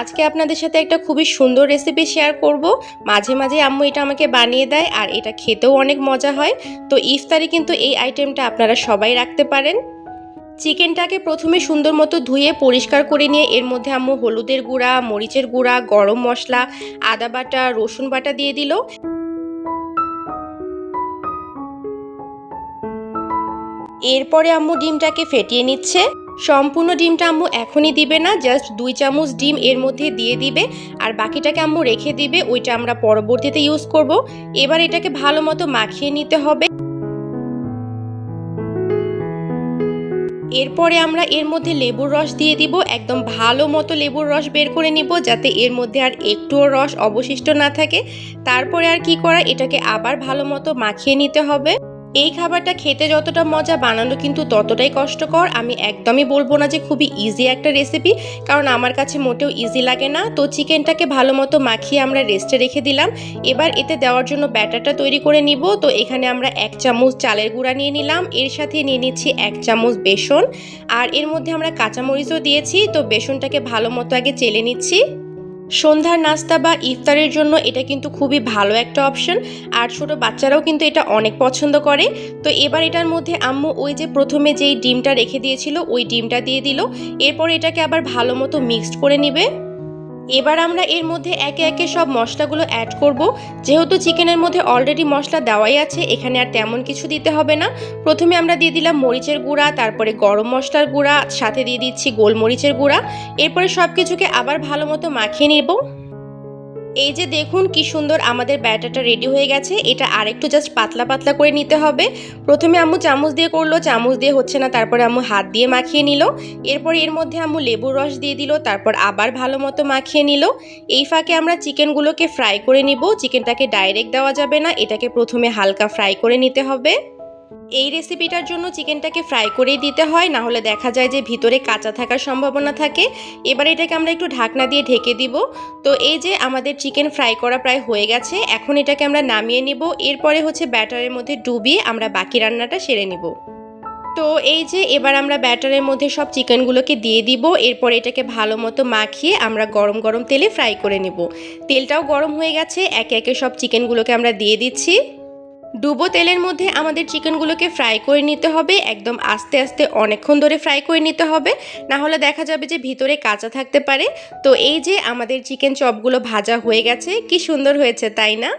আজকে আপনাদের সাথে একটা খুবই সুন্দর রেসিপি শেয়ার করব। মাঝে মাঝে আম্মু এটা আমাকে বানিয়ে দেয় আর এটা খেতেও অনেক মজা হয়। তো ইফতারে কিন্তু এই আইটেমটা আপনারা সবাই রাখতে পারেন। চিকেনটাকে প্রথমে সুন্দর মতো ধুয়ে পরিষ্কার করে নিয়ে এর মধ্যে আম্মু হলুদের গুঁড়া, মরিচের গুঁড়া, গরম মশলা, আদা বাটা, রসুন বাটা দিয়ে দিল। এরপরে আম্মু ডিমটাকে ফেটিয়ে নিচ্ছে। সম্পূর্ণ ডিমটা আম্মু এখনই দিবে না জাস্ট দুই চামচ ডিম এর মধ্যে দিয়ে দিবে, আর বাকিটাকে আম্মু রেখে দিবে, ওইটা আমরা পরবর্তীতে ইউজ করব। এবার এটাকে ভালো মতো মাখিয়ে নিতে হবে। এরপরে আমরা এর মধ্যে লেবুর রস দিয়ে দিব, একদম ভালো মতো লেবুর রস বের করে নিব, যাতে এর মধ্যে আর একটুও রস অবশিষ্ট না থাকে। তারপরে আর কি করা, এটাকে আবার ভালো মতো মাখিয়ে নিতে হবে। এই খাবারটা খেতে যতটা মজা বানানো কিন্তু ততটাই কষ্টকর। আমি একদমই বলব না যে খুবই ইজি একটা রেসিপি কারণ আমার কাছে মোটেও ইজি লাগে না। তো চিকেনটাকে ভালো মতো মাখিয়ে আমরা রেস্টে রেখে দিলাম। এবার এতে দেওয়ার জন্য ব্যাটারটা তৈরি করে নিব। তো এখানে আমরা এক চামচ চালের গুঁড়া নিয়ে নিলাম। এর সাথে নিয়ে নিচ্ছি এক চামচ বেসন। আর এর মধ্যে আমরা কাঁচামরিচও দিয়েছি। তো বেসনটাকে ভালো মতো আগে চেলে নিচ্ছি। সন্ধ্যার নাস্তা বা ইফতারের জন্য এটা কিন্তু খুবই ভালো একটা অপশন আর ছোট বাচ্চারাও কিন্তু এটা অনেক পছন্দ করে। তো এবার এটার মধ্যে আম্মু ওই যে প্রথমে যেই ডিমটা রেখে দিয়েছিল, ওই ডিমটা দিয়ে দিল। এরপর এটাকে আবার ভালো মতো মিক্সড করে নিবে। এবার আমরা এর মধ্যে একে একে সব মশলাগুলো অ্যাড করব। যেহেতু চিকেনের মধ্যে অলরেডি মশলা দেওয়াই আছে, এখানে আর তেমন কিছু দিতে হবে না। প্রথমে আমরা দিয়ে দিলাম মরিচের গুঁড়া, তারপরে গরম মশলার গুঁড়া, সাথে দিয়ে দিচ্ছি গোলমরিচের গুঁড়া। এরপরে সব কিছুকে আবার ভালো মতো মাখিয়ে নেব। এই যে দেখুন কি সুন্দর আমাদের ব্যাটারটা রেডি হয়ে গেছে। এটা আরেকটু জাস্ট পাতলা পাতলা করে নিতে হবে। প্রথমে আম্মু চামচ দিয়ে করল, চামচ দিয়ে হচ্ছে না, তারপরে আম্মু হাত দিয়ে মাখিয়ে নিল। এরপর এর মধ্যে আম্মু লেবুর রস দিয়ে দিল, তারপর আবার ভালো মতো মাখিয়ে নিল। এই ফাঁকে আমরা চিকেনগুলোকে ফ্রাই করে নিব। চিকেনটাকে ডাইরেক্ট দেওয়া যাবে না, এটাকে প্রথমে হালকা ফ্রাই করে নিতে হবে। এই রেসিপিটার জন্য চিকেনটাকে ফ্রাই করেই দিতে হয় না হলে দেখা যায় যে ভিতরে কাঁচা থাকার সম্ভাবনা থাকে। এবার এটাকে আমরা একটু ঢাকনা দিয়ে ঢেকে দিব। তো এই যে আমাদের চিকেন ফ্রাই করা প্রায় হয়ে গেছে, এখন এটাকে আমরা নামিয়ে নিব। এরপরে হচ্ছে ব্যাটারের মধ্যে ডুবিয়ে আমরা বাকি রান্নাটা সেরে নিব। তো এই যে এবার আমরা ব্যাটারের মধ্যে সব চিকেনগুলোকে দিয়ে দিব। এরপর এটাকে ভালো মতো মাখিয়ে আমরা গরম গরম তেলে ফ্রাই করে নেব। তেলটাও গরম হয়ে গেছে, একে একে সব চিকেনগুলোকে আমরা দিয়ে দিচ্ছি। ডুবো তেলের মধ্যে আমাদের চিকেনগুলোকে ফ্রাই করে নিতে হবে। একদম আস্তে আস্তে অনেকক্ষণ ধরে ফ্রাই করে নিতে হবে। না হলে দেখা যাবে যে ভিতরে কাঁচা থাকতে পারে। তো এই যে আমাদের চিকেন চপগুলো ভাজা হয়ে গেছে, কি সুন্দর হয়েছে, তাই না?